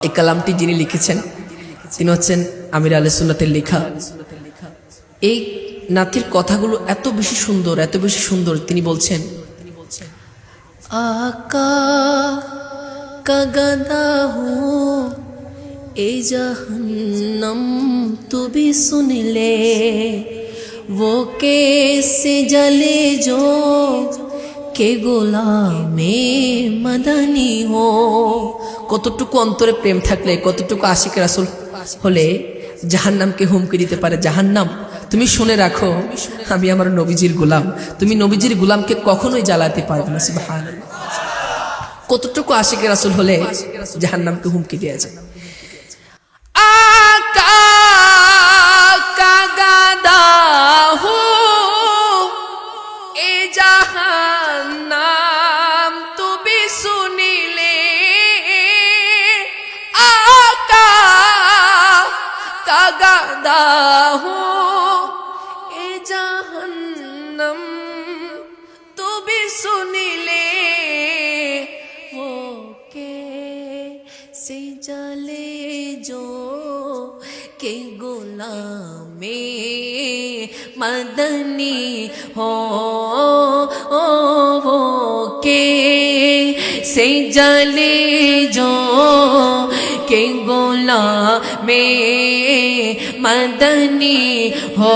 এই কালামটি যিনি লিখেছেন তিনি হচ্ছেন আমির আলী সুন্নাতের লেখা এই নাথের কথাগুলো এত বেশি সুন্দর এত বেশি সুন্দর তিনি বলছেন আকা কাগাদা হো ए जहन्नम तू भी सुन ले वो कैसे जले जो কে গোলামে মাদানি হো কতটুকু অন্তরে প্রেম থাকলে, কতটুকু আশিক রাসুল হলে জাহান্নামকে হুমকি দিতে পারে? জাহান্নাম, তুমি শুনে রাখো, আমি আমার নবীজির গোলাম। তুমি নবীজির গোলামকে কখনোই জ্বালাতে পারবে না। কতটুকু আশিক রাসুল হলে জাহান্নামকে হুমকি দেওয়া आका के गुलामे मदनी हो ओ वो के से जले जो के गुलामे मदनी हो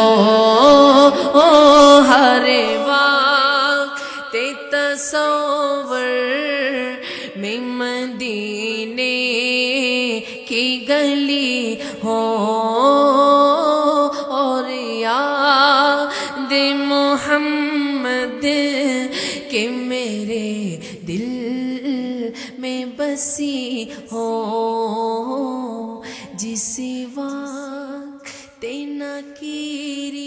ओ हरे वक्त तसवर में मदीने की गली हो और याद मोहम्मद के मेरे दिल में बसी हो, जिस वक्त नकीरी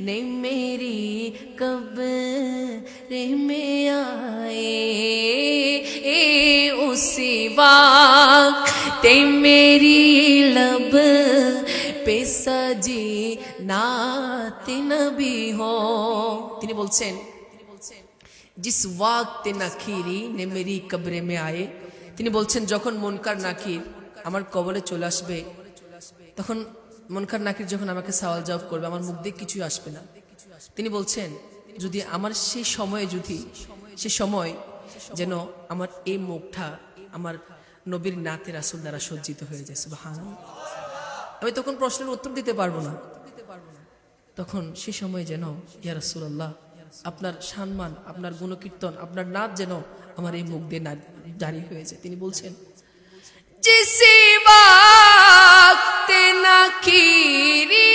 ने मेरी कब्र में आए उसी वक्त मेरी लब पे सजी नात नबी हो তিনি বলছেন জিস ওয়াক্ত নাকিরি নে মেরি কবরে মে আয়ে তিনি বলছেন যখন মনকার নাকির আমার কবরে চলে আসবে তখন মনকার নাকির যখন আমাকে সওয়াল জবাব করবে আমার মুখ দিয়ে কিছুই আসবে না তিনি বলছেন যদি আমার সেই সময়ে যদি সে সময় যেন আমার এই মুখটা আমার নবীর নাতে রাসুল দ্বারা সজ্জিত হয়ে যায় সুবাহান আমি তখন প্রশ্নের উত্তর দিতে পারব না। তখন সে সময় যেন ইয়ারসুল্লাহ আপনার সম্মান, আপনার গুণকীর্তন, আপনার নাচ যেন আমার এই মুখ দিয়ে নাচ, জারি হয়েছে তিনি বলছেন, জিসি বাক্তে না কিরি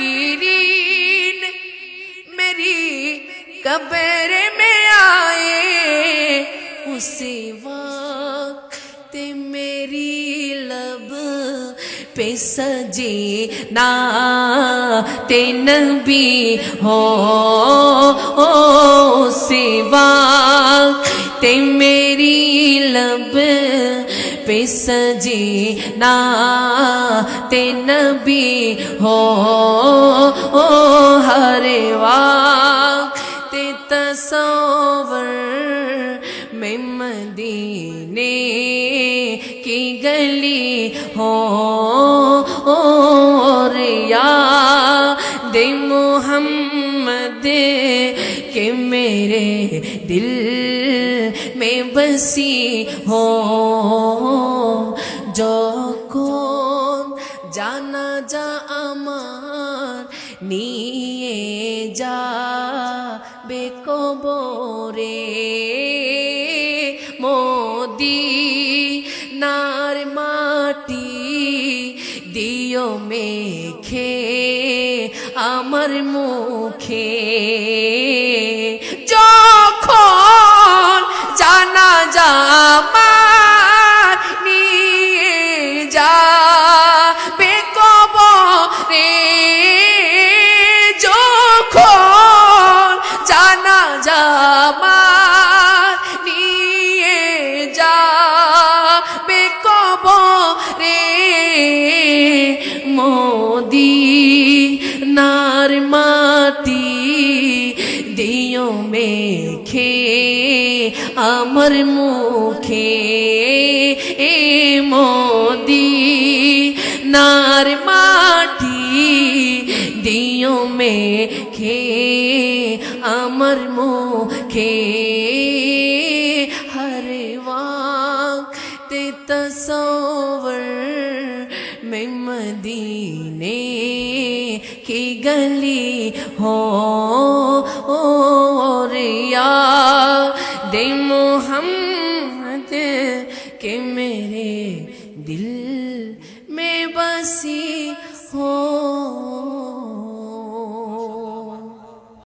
नकीरी मेरी कब्र में आए, उसी वक्त मेरी लब पे सजे ना ते नबी हो उसी वक्त मेरी लब पे सजे ना ते नबी हो, ओ हरे वक्त तसवर में मदीने की गली हो, ओ रिया याद मोहम्मद के मेरे दिल में बसी हो যখন জানা যা আমার নিয়ে যাবে কবরে মোদি নার মাটি দিও মেখে আমার মুখে যখন জানা মেখে আমার মুখে এ মোদি নার মাটি দিও মেখে আমার মুখে हर वक्त तस्वर में मदीने की गली हो और या दे मोहम्मद के मेरे दिल में बसी हो।